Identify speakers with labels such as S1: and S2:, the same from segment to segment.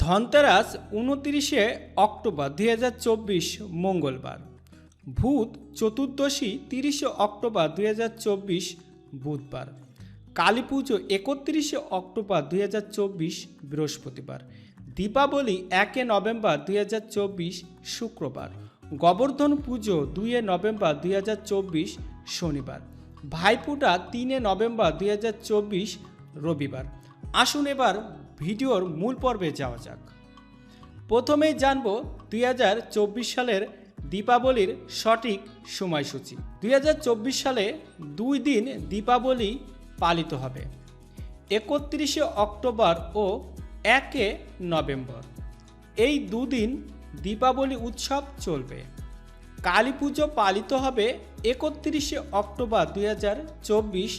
S1: Dhanteras উনতিরিশে October দুই হাজার চব্বিশ মঙ্গলবার। ভূত চতুর্দশী তিরিশে অক্টোবর দুই হাজার চব্বিশ বুধবার। কালী পুজো একত্রিশে অক্টোবর দুই হাজার চব্বিশ বৃহস্পতিবার। দীপাবলি একে নভেম্বর দুই হাজার চব্বিশ শুক্রবার। গোবর্ধন পুজো দুইয়ে নভেম্বর দুই হাজার চব্বিশ শনিবার। ভাইফোঁটা তিনে নভেম্বর দুই হাজার চব্বিশ রবিবার। আসুন এবার ভিডিওর মূল পর্বে যাওয়া যাক। প্রথমেই জানব দুই চব্বিশ সালের দীপাবলির সঠিক সময়সূচি। দুই চব্বিশ সালে দুই দিন দীপাবলি পালিত হবে, একত্রিশে অক্টোবর ও একে নভেম্বর। এই দুদিন দীপাবলি উৎসব চলবে। কালী পুজো পালিত হবে একত্রিশে অক্টোবর দুই হাজার চব্বিশ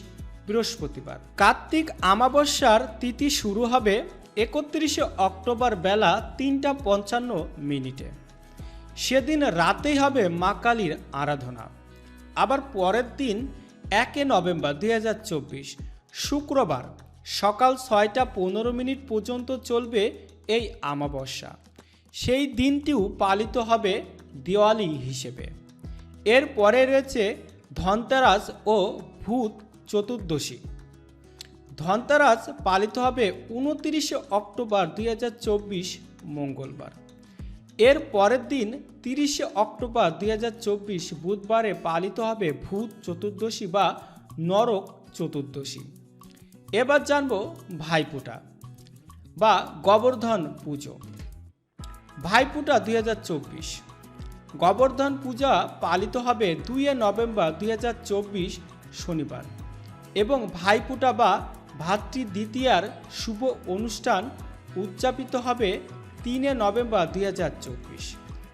S1: বৃহস্পতিবার। কার্তিক আমাবস্যার তিথি শুরু হবে একত্রিশে অক্টোবর বেলা তিনটা পঞ্চান্ন মিনিটে। সেদিন রাতেই হবে মা কালীর আরাধনা। আবার পরের দিন একে নভেম্বর দুই হাজার চব্বিশ, শুক্রবার সকাল ছয়টা পনেরো মিনিট পর্যন্ত চলবে এই আমাবস্যা। সেই দিনটিও পালিত হবে দিওয়ালি হিসেবে। এর পরে রয়েছে ধনতেরাস ও ভূত চতুর্দশী। ধনতেরাস পালিত হবে উনতিরিশে অক্টোবর দুই হাজার চব্বিশ, মঙ্গলবার। এর পরের দিন তিরিশে অক্টোবর দুই হাজার চব্বিশ, বুধবারে পালিত হবে ভূত চতুর্দশী বা নরক চতুর্দশী। এবার জানব ভাইফোঁটা বা গোবর্ধন পুজো। ভাইফোঁটা দুই গোবর্ধন পূজা পালিত হবে দুইয়ে নভেম্বর দুই হাজার চব্বিশ, শনিবার। এবং ভাইফোঁটা বা ভাতৃ দ্বিতীয়ার শুভ অনুষ্ঠান উদযাপিত হবে তিনে নভেম্বর দুই হাজার চব্বিশ।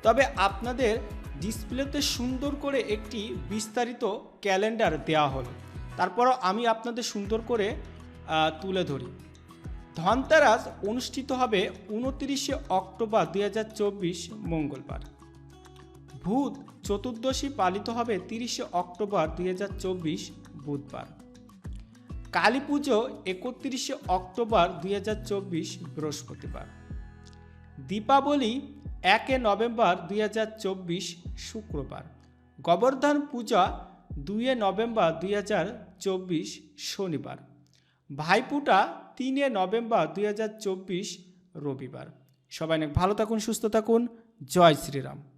S1: তবে আপনাদের ডিসপ্লেতে সুন্দর করে একটি বিস্তারিত ক্যালেন্ডার দেওয়া হলো। তারপরও আমি আপনাদের সুন্দর করে তুলে ধরি। ধনতেরাস অনুষ্ঠিত হবে উনতিরিশে অক্টোবর দুই হাজার চব্বিশ, মঙ্গলবার। ভূত চতুর্দশী পালিত হবে তিরিশে অক্টোবর দুই হাজার চব্বিশ, বুধবার। কালী পুজো একত্রিশে অক্টোবর দুই হাজার চব্বিশ বৃহস্পতিবার। দীপাবলি একে নভেম্বর দুই হাজার চব্বিশ শুক্রবার। গোবর্ধন পূজা দুইয়ে নভেম্বর দুই হাজার চব্বিশ শনিবার। ভাইফোঁটা তিনে নভেম্বর দুই হাজার চব্বিশ রবিবার। সবাই অনেক ভালো থাকুন, সুস্থ থাকুন। জয় শ্রীরাম।